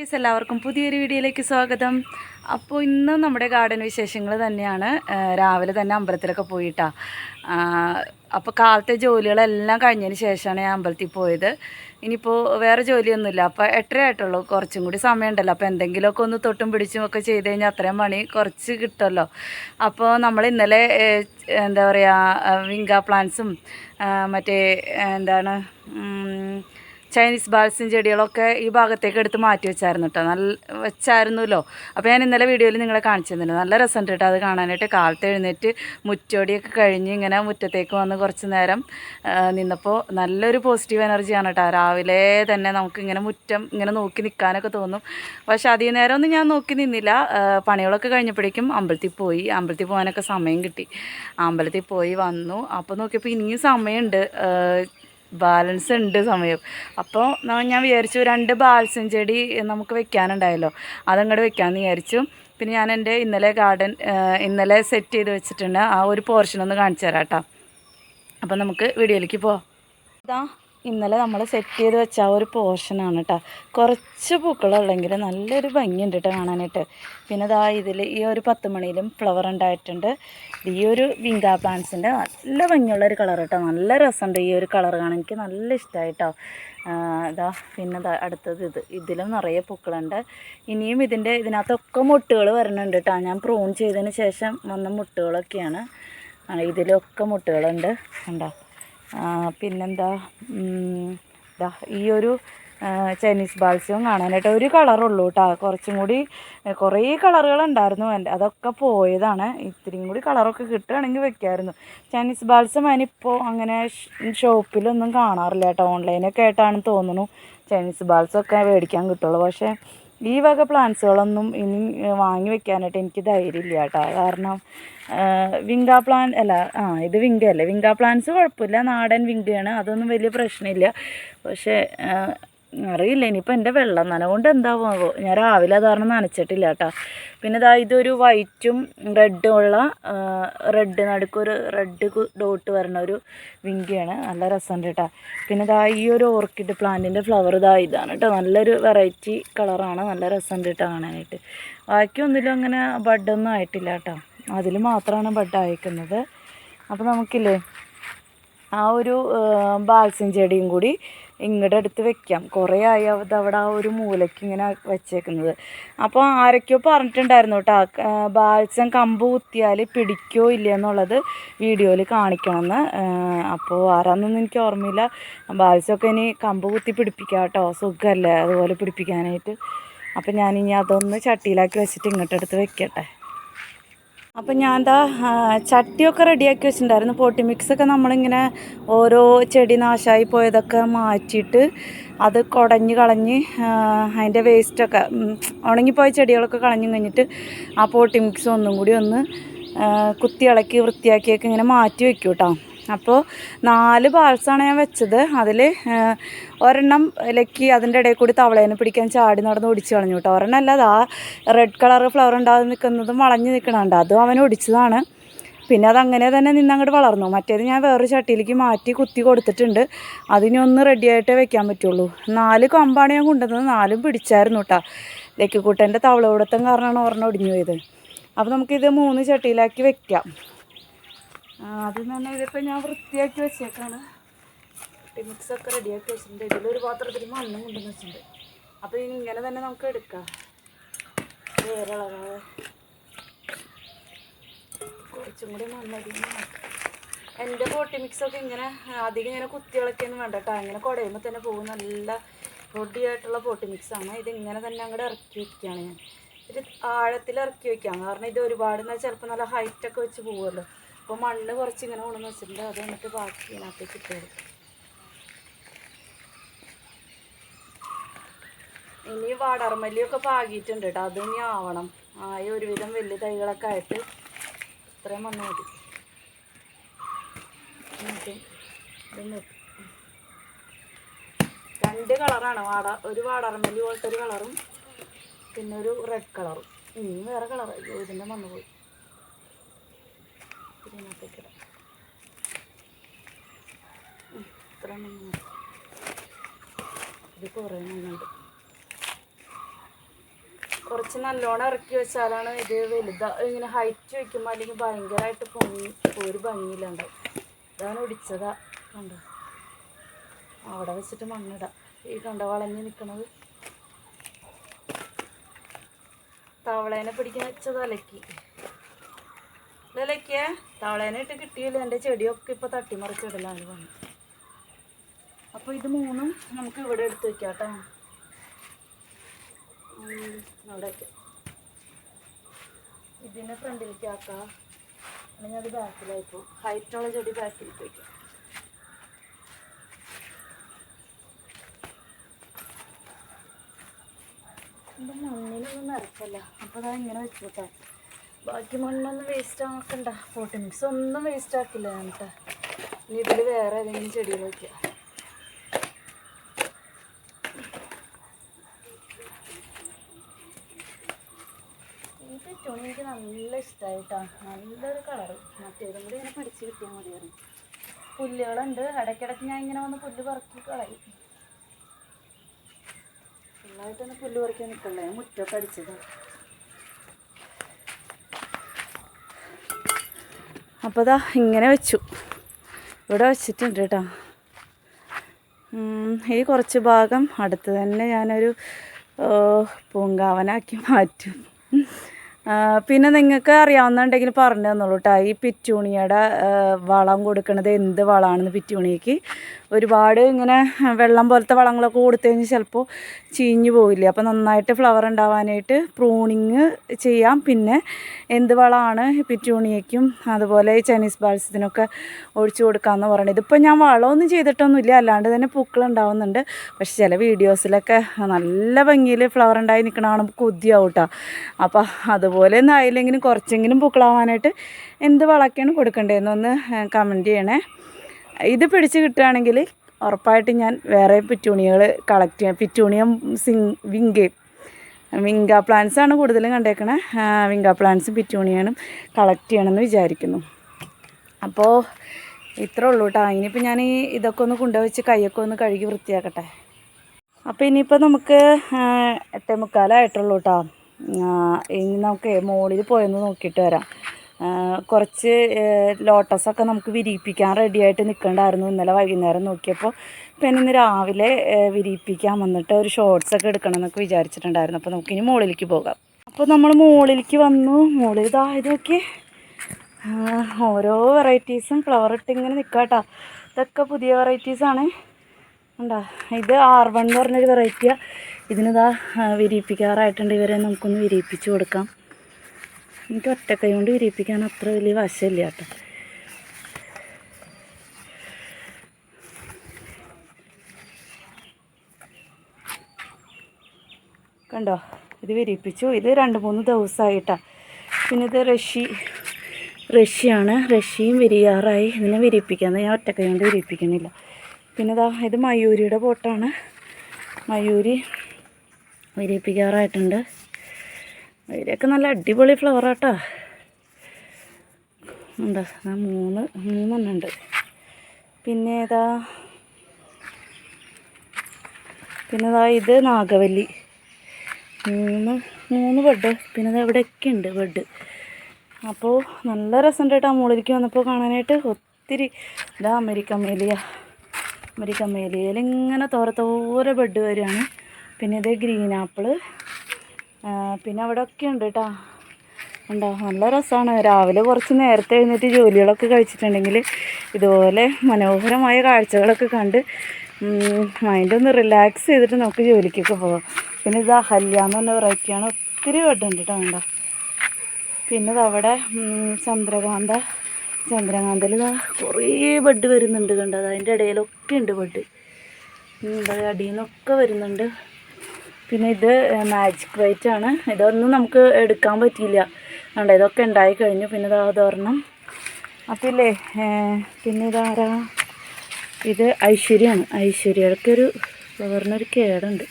Guys എല്ലാവർക്കും പുതിയൊരു വീഡിയോയിലേക്ക് സ്വാഗതം. അപ്പോൾ ഇന്ന് നമ്മുടെ ഗാർഡൻ വിശേഷങ്ങൾ തന്നെയാണ്. രാവിലെ തന്നെ അമ്പലത്തിലൊക്കെ പോയിട്ടാ. അപ്പോൾ കാലത്തെ ജോലികളെല്ലാം കഴിഞ്ഞതിന് ശേഷമാണ് ഞാൻ അമ്പലത്തിൽ പോയത്. ഇനിയിപ്പോൾ വേറെ ജോലിയൊന്നുമില്ല. അപ്പോൾ എട്ടരയായിട്ടുള്ളൂ. കുറച്ചും കൂടി സമയമുണ്ടല്ലോ. അപ്പോൾ എന്തെങ്കിലുമൊക്കെ ഒന്ന് തൊട്ടും പിടിച്ചും ഒക്കെ ചെയ്ത് കഴിഞ്ഞാൽ അത്രയും പണി കുറച്ച് കിട്ടുമല്ലോ. അപ്പോൾ നമ്മൾ ഇന്നലെ എന്താ പറയുക വിങ്ക പ്ലാന്റ്സും മറ്റേ എന്താണ് ചൈനീസ് ബാൾസും ചെടികളൊക്കെ ഈ ഭാഗത്തേക്ക് എടുത്ത് മാറ്റി വെച്ചായിരുന്നു കേട്ടോ നല്ല വെച്ചായിരുന്നല്ലോ. അപ്പോൾ ഞാൻ ഇന്നലെ വീഡിയോയിൽ നിങ്ങളെ കാണിച്ചു നല്ല രസമുണ്ട് കേട്ടോ അത് കാണാനായിട്ട്. കാലത്ത് എഴുന്നേറ്റ് മുറ്റോടിയൊക്കെ കഴിഞ്ഞ് ഇങ്ങനെ മുറ്റത്തേക്ക് വന്ന് കുറച്ച് നേരം നിന്നപ്പോൾ നല്ലൊരു പോസിറ്റീവ് എനർജിയാണ് കേട്ടോ രാവിലെ തന്നെ നമുക്ക് ഇങ്ങനെ മുറ്റം ഇങ്ങനെ നോക്കി നിൽക്കാനൊക്കെ തോന്നും. പക്ഷേ അധികം നേരമൊന്നും ഞാൻ നോക്കി നിന്നില്ല. പണികളൊക്കെ കഴിഞ്ഞപ്പോഴേക്കും അമ്പലത്തിൽ പോയി. അമ്പലത്തിൽ പോകാനൊക്കെ സമയം കിട്ടി. അമ്പലത്തിൽ പോയി വന്നു. അപ്പോൾ നോക്കിയപ്പോൾ ഇനിയും സമയമുണ്ട്. ബാലൻസ് ഉണ്ട് സമയം. അപ്പോൾ ഞാൻ വിചാരിച്ചു രണ്ട് ബാൽസം ചെടി നമുക്ക് വെക്കാനുണ്ടായല്ലോ. അതങ്ങോട്ട് വെക്കാമെന്ന് വിചാരിച്ചു. പിന്നെ ഞാൻ എന്റെ ഇന്നലെ ഗാർഡൻ ഇന്നലെ സെറ്റ് ചെയ്ത് വെച്ചിട്ടുണ്ട്. ആ ഒരു പോർഷൻ ഒന്ന് കാണിച്ചു തരാം കേട്ടോ. അപ്പോൾ നമുക്ക് വീഡിയോയിലേക്ക് പോവാം. ഇതാ ഇന്നലെ നമ്മൾ സെറ്റ് ചെയ്ത് വെച്ച ആ ഒരു പോർഷനാണ് കേട്ടോ കുറച്ച് പൂക്കളുള്ളെങ്കിൽ നല്ലൊരു ഭംഗിയുണ്ട് കേട്ടോ കാണാനായിട്ട്. പിന്നെ ഇതാ ഇതിൽ ഈ ഒരു പത്ത് മണിയിലും ഫ്ലവർ ഉണ്ടായിട്ടുണ്ട്. ഈ ഒരു വിങ്കാ പ്ലാന്റ്സിന്റെ നല്ല ഭംഗിയുള്ള ഒരു കളർ കേട്ടോ നല്ല രസമുണ്ട് ഈ ഒരു കളർ കാണാൻ. എനിക്ക് നല്ല ഇഷ്ടമായി കേട്ടോ ഇതാ പിന്നെ അടുത്തത് ഇത്. ഇതിലും നിറയെ പൂക്കളുണ്ട്. ഇനിയും ഇതിന്റെ ഇതിനകത്തൊക്കെ മുട്ടുകൾ വരുന്നുണ്ട് കേട്ടോ ഞാൻ പ്രൂൺ ചെയ്തതിന് ശേഷം വന്ന മുട്ടുകളൊക്കെയാണ്. ഇതിലൊക്കെ മുട്ടുകളുണ്ട്. കണ്ടോ? ആ, പിന്നെന്താ? ഇതാ ഈ ഒരു ചൈനീസ് ബാൽസ്യവും കാണാനായിട്ട് ഒരു കളറുള്ളൂ കേട്ടോ കുറച്ചും കൂടി കുറേ കളറുകൾ ഉണ്ടായിരുന്നു എന്റെ അതൊക്കെ പോയതാണ്. ഇത്രയും കൂടി കളറൊക്കെ കിട്ടുകയാണെങ്കിൽ വെക്കായിരുന്നു. ചൈനീസ് ബാൽസ്യം അതിനിപ്പോൾ അങ്ങനെ ഷോപ്പിലൊന്നും കാണാറില്ല കേട്ടോ ഓൺലൈനൊക്കെ ആയിട്ടാണ് തോന്നുന്നു. ചൈനീസ് ബാൽസൊക്കെ മേടിക്കാൻ കിട്ടുള്ളൂ. പക്ഷേ ഈ വക പ്ലാന്റ്സുകളൊന്നും ഇനി വാങ്ങി വെക്കാനായിട്ട് എനിക്ക് ധൈര്യമില്ല കേട്ടോ. കാരണം വിങ്ക പ്ലാൻ അല്ല ആ ഇത് വിങ്ക അല്ലേ വിങ്ക പ്ലാന്റ്സ് കുഴപ്പമില്ല. നാടൻ വിങ്കയാണ്. അതൊന്നും വലിയ പ്രശ്നമില്ല. പക്ഷേ അറിയില്ല ഇനിയിപ്പോൾ എന്റെ വെള്ളം നനവുകൊണ്ട് എന്താവുമോ ഞാൻ രാവിലെ അതാണ് നനച്ചിട്ടില്ല കേട്ടോ. പിന്നെ ഇതാ ഇതൊരു വൈറ്റും റെഡും ഉള്ള റെഡ് നടുക്കൊരു റെഡ് ഡോട്ട് വരുന്ന ഒരു വിങ്കിയാണ്. നല്ല രസമുണ്ട് കേട്ടോ. പിന്നെ ഇതാ ഈ ഒരു ഓർക്കിഡ് പ്ലാന്റിന്റെ ഫ്ലവർ ഇതാ ഇതാണ് കേട്ടോ. നല്ലൊരു വെറൈറ്റി കളറാണ് നല്ല രസമുണ്ട് കേട്ടോ കാണാനായിട്ട്. ബാക്കിയൊന്നിലും അങ്ങനെ ബഡൊന്നും ആയിട്ടില്ല കേട്ടോ. അതിൽ മാത്രമാണ് ബഡ് അയക്കുന്നത് അപ്പോൾ നമുക്കില്ലേ ആ ഒരു ബാൽസിൻ ചെടിയും കൂടി ഇങ്ങോട്ട് അടുത്ത് വെക്കാം. കുറേ ആയി അവിടെ ആ ഒരു മൂലയ്ക്ക് ഇങ്ങനെ വെച്ചേക്കുന്നത്. അപ്പോൾ ആരൊക്കെയോ പറഞ്ഞിട്ടുണ്ടായിരുന്നു കേട്ടോ ബാൽസം കമ്പ് കുത്തിയാൽ പിടിക്കോ ഇല്ല എന്നുള്ളത് വീഡിയോയിൽ കാണിക്കണമെന്ന് അപ്പോൾ ആരാന്നൊന്നും എനിക്ക് ഓർമ്മയില്ല. ബാൽസമൊക്കെ ഇനി കമ്പ് കുത്തി പിടിപ്പിക്കാം കേട്ടോ സുഖമല്ലേ അതുപോലെ പിടിപ്പിക്കാനായിട്ട്. അപ്പോൾ ഞാനിനി അതൊന്ന് ചട്ടിയിലാക്കി വെച്ചിട്ട് ഇങ്ങോട്ട് എടുത്ത് വെക്കട്ടെ. അപ്പം ഞാൻ എന്താ ചട്ടിയൊക്കെ റെഡിയാക്കി വെച്ചിട്ടുണ്ടായിരുന്നു. പോട്ടി മിക്സൊക്കെ നമ്മളിങ്ങനെ ഓരോ ചെടി നാശമായി പോയതൊക്കെ മാറ്റിയിട്ട് അത് കുടഞ്ഞ് കളഞ്ഞ് അതിന്റെ വേസ്റ്റൊക്കെ ഉണങ്ങിപ്പോയ ചെടികളൊക്കെ കളഞ്ഞു കഴിഞ്ഞിട്ട് ആ പോട്ടി മിക്സ് ഒന്നും കൂടി ഒന്ന് കുത്തി ഇളക്കി വൃത്തിയാക്കിയൊക്കെ ഇങ്ങനെ മാറ്റി വെക്കൂട്ടോ. കേട്ടോ അപ്പോൾ നാല് ബാൾസാണ് ഞാൻ വെച്ചത്. അതിൽ ഒരെണ്ണം ലക്കി അതിന്റെ ഇടയിൽ കൂടി തവളേനെ പിടിക്കാൻ ചാടി നടന്ന് ഒടിച്ച് കളഞ്ഞു കേട്ടോ. ഒരെണ്ണം അല്ല അത് ആ റെഡ് കളർ ഫ്ലവർ ഉണ്ടാകുന്ന നിൽക്കുന്നതും വളഞ്ഞ് നിൽക്കണുണ്ട്. അതും അവൻ ഒടിച്ചതാണ്. പിന്നെ അതങ്ങനെ തന്നെ നിന്നങ്ങോട്ട് വളർന്നു. മറ്റേത് ഞാൻ വേറൊരു ചട്ടിയിലേക്ക് മാറ്റി കുത്തി കൊടുത്തിട്ടുണ്ട്. അതിനൊന്ന് റെഡിയായിട്ടേ വെക്കാൻ പറ്റുള്ളൂ. നാല് കൊമ്പാണ് ഞാൻ കൊണ്ടുവന്നത്. നാലും പിടിച്ചായിരുന്നു കേട്ടോ. ലക്കിക്കൂട്ടന്റെ തവള തവളകൂടത്തം കാരണമാണ് ഒരെണ്ണം ഒടിഞ്ഞു പോയത്. അപ്പോൾ നമുക്കിത് മൂന്ന് ചട്ടിയിലാക്കി വെക്കാം. ആദ്യം തന്നെ ഇതിപ്പോൾ ഞാൻ വൃത്തിയാക്കി വെച്ചേക്കാണ്. മിക്സൊക്കെ റെഡിയാക്കി വെച്ചിട്ടുണ്ട്. ഇതിലൊരു പാത്രത്തിൽ മണ്ണും കൊണ്ടുവന്ന് വെച്ചിട്ടുണ്ട്. അപ്പോൾ ഇനി ഇങ്ങനെ തന്നെ നമുക്ക് എടുക്കാം. വേറെ കുറച്ചും കൂടി മണ്ണടി എന്റെ പോട്ടി മിക്സൊക്കെ ഇങ്ങനെ അധികം ഇങ്ങനെ കുത്തികളൊക്കെയൊന്നും വേണ്ട കേട്ടോ. ഇങ്ങനെ കുടയുമ്പോൾ തന്നെ പോകും. നല്ല പൊടിയായിട്ടുള്ള പോട്ടി മിക്സാണ്. ഇത് ഇങ്ങനെ തന്നെ അങ്ങോട്ട് ഇറക്കി വയ്ക്കുകയാണ് ഞാൻ. ഇത് ആഴത്തിൽ ഇറക്കി വെക്കാം. കാരണം ഇത് ഒരുപാട് എന്നാൽ ചിലപ്പോൾ നല്ല ഹൈറ്റൊക്കെ വെച്ച് പോകുമല്ലോ അപ്പോൾ മണ്ണ് കുറച്ച് ഇങ്ങനെ കൊണ്ടുവന്ന് വെച്ചിട്ടുണ്ട്. അത് എന്നിട്ട് ബാക്കി ഇതിനകത്തേക്ക് ഇട്ട് കൊടുക്കും. ഇനി വാടാർമല്ലിയൊക്കെ പാകിയിട്ടുണ്ട് കേട്ടോ. അത് ഇനി ആവണം. ആയ ഒരുവിധം വലിയ തൈകളൊക്കെ ആയിട്ട് ഇത്രയും മണ്ണ് മതി. രണ്ട് കളറാണ്. വാട ഒരു വാടാർമല്ലി പോലത്തെ ഒരു കളറും പിന്നെ ഒരു റെഡ് കളറും. ഇനിയും വേറെ കളർ ഇതിന്റെ മണ്ണ് പോയി. ഇത്ര കുറച്ച് നല്ലോണം ഇറക്കി വെച്ചാലാണ് ഇത് വലുതാ ഇങ്ങനെ ഹൈറ്റ് വെക്കുമ്പോ അല്ലെങ്കിൽ ഭയങ്കരമായിട്ട് പൊങ്ങി ഒരു ഭംഗിയില്ലാണ്ടാവും ഇതാണ് ഒടിച്ചതാ കണ്ടോ? അവിടെ വെച്ചിട്ട് മണ്ണിടാം. ഈ കണ്ട വളഞ്ഞ് നിൽക്കണത് തവളേനെ പിടിക്കാൻ വെച്ചത് അലക്കി. ഇതലക്കിയേ തവളേനായിട്ട് കിട്ടിയില്ല. എന്റെ ചെടിയൊക്കെ ഇപ്പോൾ തട്ടിമറിച്ചിടലാണ് വന്നു അപ്പോൾ ഇത് മൂന്നും നമുക്ക് ഇവിടെ എടുത്ത് വെക്കാം കേട്ടോ വെക്കാം. ഇതിനെ ഫ്രണ്ടിലേക്ക് ആക്കാം. അല്ലെങ്കിൽ അത് ബാക്കിലായി പോകും ഹൈറ്റുള്ള ചെടി ബാക്കിലേക്ക് വയ്ക്കാം എന്റെ മണ്ണിലൊന്നും നിറച്ചല്ല അപ്പോൾ അതാ ഇങ്ങനെ വെച്ചോട്ടെ ബാക്കി മണ്ണൊന്നും വേസ്റ്റ് ആക്കണ്ട. പോട്ട് മിക്സ് ഒന്നും വേസ്റ്റ് ആക്കില്ല ഞാനിട്ട് ഇനി ഇതിൽ വേറെ ഏതെങ്കിലും ചെടികൾ വയ്ക്കുക എനിക്ക് നല്ല ഇഷ്ടമായിട്ടാണ് നല്ലൊരു കളറ് മറ്റേതും കൂടി ഇങ്ങനെ പഠിച്ച് കിട്ടിയാൽ മതിയായിരുന്നു. പുല്ലുകളുണ്ട്. ഇടയ്ക്കിടയ്ക്ക് ഞാൻ ഇങ്ങനെ വന്ന് പുല്ല് പറക്കി കളയും. ഫുള്ളായിട്ടൊന്ന് പുല്ല് പറിക്കാൻ നിൽക്കണ്ടേ മുറ്റൊക്കെ അടിച്ചത്. അപ്പോൾ ഇതാ ഇങ്ങനെ വെച്ചു. ഇവിടെ വെച്ചിട്ടുണ്ട് കേട്ടോ. ഈ കുറച്ച് ഭാഗം അടുത്ത് തന്നെ ഞാനൊരു പൂങ്കാവനാക്കി മാറ്റും. പിന്നെ നിങ്ങൾക്ക് അറിയാവുന്നുണ്ടെങ്കിൽ പറഞ്ഞു തന്നോളൂ കേട്ടോ ഈ പിറ്റൂണിയുടെ വളം കൊടുക്കണത് എന്ത് വളമാണെന്ന് പിറ്റൂണിക്ക് ഒരുപാട് ഇങ്ങനെ വെള്ളം പോലത്തെ വളങ്ങളൊക്കെ കൊടുത്തു കഴിഞ്ഞാൽ ചിലപ്പോൾ ചീഞ്ഞു പോവില്ല? അപ്പോൾ നന്നായിട്ട് ഫ്ലവർ ഉണ്ടാവാനായിട്ട് പ്രൂണിങ് ചെയ്യാം. പിന്നെ എന്ത് വളമാണ് പിറ്റൂണിയയ്ക്കും അതുപോലെ ഈ ചൈനീസ് ബാൾസത്തിനൊക്കെ ഒഴിച്ചു കൊടുക്കാമെന്ന് പറയുന്നത് ഇതിപ്പോൾ ഞാൻ വളമൊന്നും ചെയ്തിട്ടൊന്നുമില്ല. അല്ലാണ്ട് തന്നെ പൂക്കൾ ഉണ്ടാവുന്നുണ്ട്. പക്ഷെ ചില വീഡിയോസിലൊക്കെ നല്ല ഭംഗിയിൽ ഫ്ലവർ ഉണ്ടായി നിൽക്കണ കാണുമ്പോൾ കൊതിയാവും കേട്ടോ അപ്പോൾ അതുപോലെ ഒന്നും ആയില്ലെങ്കിലും കുറച്ചെങ്കിലും പൂക്കളാവാനായിട്ട് എന്ത് വളമൊക്കെയാണ് കൊടുക്കേണ്ടതെന്നൊന്ന് കമന്റ് ചെയ്യണേ. ഇത് പിടിച്ച് കിട്ടുകയാണെങ്കിൽ ഉറപ്പായിട്ട് ഞാൻ വേറെ പിറ്റൂണികൾ കളക്ട് ചെയ്യാം. പിറ്റൂണിയം സിങ് വിങ്കയും വിങ്ക പ്ലാന്റ്സാണ് കൂടുതലും കണ്ടേക്കണേ. വിങ്ക പ്ലാന്റ്സും പിറ്റൂണിയാണ് കളക്ട് ചെയ്യണമെന്ന് വിചാരിക്കുന്നു. അപ്പോൾ ഇത്രേ ഉള്ളൂ കേട്ടോ ഇനിയിപ്പോൾ ഞാൻ ഈ ഇതൊക്കെ ഒന്ന് കൊണ്ടുവച്ച് കൈയൊക്കെ ഒന്ന് കഴുകി വൃത്തിയാക്കട്ടെ. അപ്പോൾ ഇനിയിപ്പോൾ നമുക്ക് എട്ടേ മുക്കാലായിട്ടുള്ളൂ കേട്ടോ ഇനി നമുക്ക് മുകളിൽ പോയെന്ന് നോക്കിയിട്ട് വരാം. കുറച്ച് ലോട്ടസൊക്കെ നമുക്ക് വിരിയിപ്പിക്കാൻ റെഡിയായിട്ട് നിൽക്കണ്ടായിരുന്നു ഇന്നലെ വൈകുന്നേരം നോക്കിയപ്പോൾ പിന്നെ ഇന്ന് രാവിലെ വിരിയിപ്പിക്കാൻ വന്നിട്ട് ഒരു ഷോർട്സ് ഒക്കെ എടുക്കണം എന്നൊക്കെ വിചാരിച്ചിട്ടുണ്ടായിരുന്നു അപ്പോൾ നമുക്കിനി മുകളിലേക്ക് പോകാം. അപ്പോൾ നമ്മൾ മുകളിലേക്ക് വന്നു. മുകളിൽ ഇതാ ഇത് നോക്കിയേ ഓരോ വെറൈറ്റീസും ഫ്ലവർ ഇട്ട് ഇങ്ങനെ നിൽക്കാട്ടോ ഇതൊക്കെ പുതിയ വെറൈറ്റീസാണ്. ഉണ്ടോ ഇത് ആർ വൺ എന്ന് പറഞ്ഞൊരു വെറൈറ്റിയാണ് ഇതിനിതാ വിരിയിപ്പിക്കാറായിട്ടുണ്ട്. ഇവരെ നമുക്കൊന്ന് വിരിയിപ്പിച്ച് കൊടുക്കാം. എനിക്ക് ഒറ്റക്കൈ കൊണ്ട് വിരിയിപ്പിക്കാൻ അത്ര വലിയ വശമില്ല കേട്ടോ. കണ്ടോ? ഇത് വിരിയിപ്പിച്ചു. ഇത് രണ്ട് മൂന്ന് ദിവസമായിട്ടാണ് പിന്നെ ഇത് റഷി റഷ്യയാണ് റഷ്യയും വിരിയാറായി. ഇതിനെ വിരിയിപ്പിക്കാൻ. ഞാൻ ഒറ്റക്കൈ കൊണ്ട് വിരിയിപ്പിക്കുന്നില്ല പിന്നെ ഇതാ ഇത് മയൂരിയുടെ പോട്ടാണ് മയൂരി വിരിയിപ്പിക്കാറായിട്ടുണ്ട് വൈരയൊക്കെ നല്ല അടിപൊളി ഫ്ലവറാട്ടോ ഉണ്ട് ആ മൂന്ന് മൂന്നെണ്ണം ഉണ്ട്. പിന്നെ ഏതാ? പിന്നെ ഇതാ ഇത് നാഗവല്ലി. മൂന്ന് മൂന്ന് ബെഡ് പിന്നെ ഇത് എവിടെയൊക്കെ ഉണ്ട് ബെഡ് അപ്പോൾ നല്ല രസമുണ്ട് കേട്ടോ മുകളിലേക്ക് വന്നപ്പോൾ കാണാനായിട്ട്. ഒത്തിരി ഇതാ അമേരിക്കൻ മേലിയ അമേരിക്കൻ മേലിയയിൽ ഇങ്ങനെ തോര തോര ബെഡ് വരികയാണ് പിന്നെ ഇത് ഗ്രീൻ ആപ്പിൾ. പിന്നെ അവിടെ ഒക്കെ ഉണ്ട് കേട്ടോ ഉണ്ടോ നല്ല രസമാണ് രാവിലെ കുറച്ച് നേരത്തെ എഴുന്നേറ്റ് ജോലികളൊക്കെ കഴിച്ചിട്ടുണ്ടെങ്കിൽ ഇതുപോലെ മനോഹരമായ കാഴ്ചകളൊക്കെ കണ്ട് മൈൻഡ് ഒന്ന് റിലാക്സ് ചെയ്തിട്ട് നമുക്ക് ജോലിക്കൊക്കെ പോകാം പിന്നെ ഇത് അഹല്യ എന്ന് പറഞ്ഞ വെറൈറ്റിയാണ്. ഒത്തിരി വെട്ടുണ്ട് കേട്ടോ കണ്ടോ. പിന്നെ അവിടെ ചന്ദ്രകാന്ത ചന്ദ്രകാന്തയിൽ കുറേ ബെഡ് വരുന്നുണ്ട് കണ്ടത് അതിന്റെ ഇടയിലൊക്കെ ഉണ്ട് ബെഡ്. അടിയിൽ നിന്നൊക്കെ വരുന്നുണ്ട്. പിന്നെ ഇത് മാജിക് വൈറ്റ് ആണ്. ഇതൊന്നും നമുക്ക് എടുക്കാൻ പറ്റിയില്ല. അതുകൊണ്ട് ഇതൊക്കെ ഉണ്ടായി കഴിഞ്ഞു. പിന്നെ ഇതാ അതോർണം അപ്പം ഇല്ലേ പിന്നെ ഇതാരാ? ഇത് ഐശ്വര്യമാണ് ഐശ്വര്യക്ക് ഒരു കേടുണ്ട്.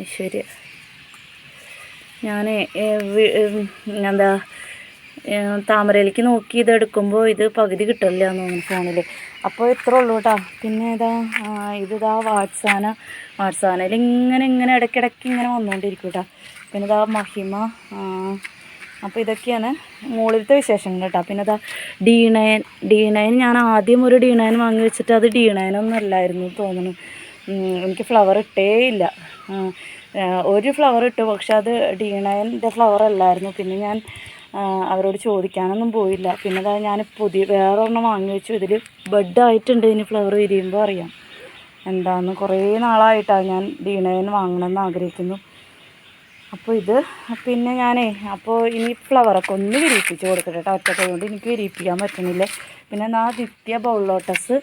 ഐശ്വര്യ. ഞാൻ എന്താ താമരയിലേക്ക് നോക്കി ഇത് എടുക്കുമ്പോൾ ഇത് പകുതി കിട്ടില്ല എന്ന് തോന്നുന്നു ഫോണിൽ അപ്പോൾ ഇത്രേ ഉള്ളൂ കേട്ടോ പിന്നെ ഇതാ ഇതിതാ വാട്സാന. വാട്സാനയിൽ ഇങ്ങനെ ഇങ്ങനെ ഇടയ്ക്കിടയ്ക്ക് ഇങ്ങനെ വന്നുകൊണ്ടിരിക്കും കേട്ടോ പിന്നെ ഇതാ മഹിമ. അപ്പോൾ ഇതൊക്കെയാണ് മുകളിലത്തെ വിശേഷങ്ങൾ കേട്ടോ പിന്നെ ഇതാ ഡി നയൻ. ഡി നയൻ ഞാൻ ആദ്യം ഒരു ഡി നയൻ വാങ്ങി വെച്ചിട്ട് അത് ഡി നയൻ ഒന്നും അല്ലായിരുന്നു തോന്നുന്നു. എനിക്ക് ഫ്ലവർ ഇട്ടേ ഇല്ല. ഒരു ഫ്ലവർ ഇട്ടു. പക്ഷെ അത് ഡി നയന്റെ ഫ്ലവർ അല്ലായിരുന്നു. പിന്നെ ഞാൻ അവരോട് ചോദിക്കാനൊന്നും പോയില്ല. പിന്നെ അതാ ഞാൻ പുതിയ വേറെ ഒരെണ്ണം വാങ്ങി വെച്ചു. ഇതിൽ ബെഡായിട്ടുണ്ട് ഇനി ഫ്ലവർ വിരിയുമ്പോൾ അറിയാം. എന്താന്ന് കുറേ നാളായിട്ടാണ് ഞാൻ ഡി നയൻ വാങ്ങണമെന്ന് ആഗ്രഹിക്കുന്നു. അപ്പോൾ ഇത് പിന്നെ ഞാനേ അപ്പോൾ ഇനി ഫ്ലവറൊക്കെ ഒന്ന് വിരിയിപ്പിച്ച് കൊടുക്കട്ടെ കേട്ടോ ഒറ്റ കൊണ്ട് എനിക്ക് വിരിയിപ്പിക്കാൻ പറ്റുന്നില്ല. പിന്നെ ആ നിത്യ ബൗൾ ലോട്ടസ്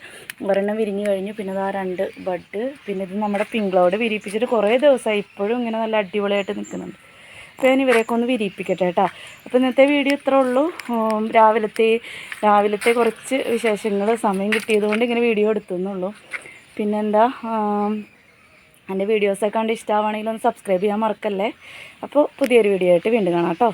ഒരെണ്ണം വിരിഞ്ഞ് കഴിഞ്ഞു. പിന്നെ ആ രണ്ട് ബഡ് പിന്നെ ഇത് നമ്മുടെ പിങ്ക്ളോട് വിരിയിപ്പിച്ചിട്ട് കുറേ ദിവസമായി ഇപ്പോഴും ഇങ്ങനെ നല്ല അടിപൊളിയായിട്ട് നിൽക്കുന്നുണ്ട് ഞാൻ ഇവരെയൊക്കെ ഒന്ന് വിരിയിപ്പിക്കട്ടെ കേട്ടോ. അപ്പോൾ ഇന്നത്തെ വീഡിയോ ഇത്രേ ഉള്ളൂ. രാവിലത്തെ രാവിലത്തെ കുറച്ച് വിശേഷങ്ങൾ സമയം കിട്ടിയതുകൊണ്ട് ഇങ്ങനെ വീഡിയോ എടുത്തുന്നുള്ളൂ. പിന്നെന്താ എന്റെ വീഡിയോസൊക്കെ കണ്ട് ഇഷ്ടമാണെങ്കിൽ ഒന്ന് സബ്സ്ക്രൈബ് ചെയ്യാൻ മറക്കല്ലേ? അപ്പോൾ പുതിയൊരു വീഡിയോ ആയിട്ട് വീണ്ടും കാണാം കേട്ടോ.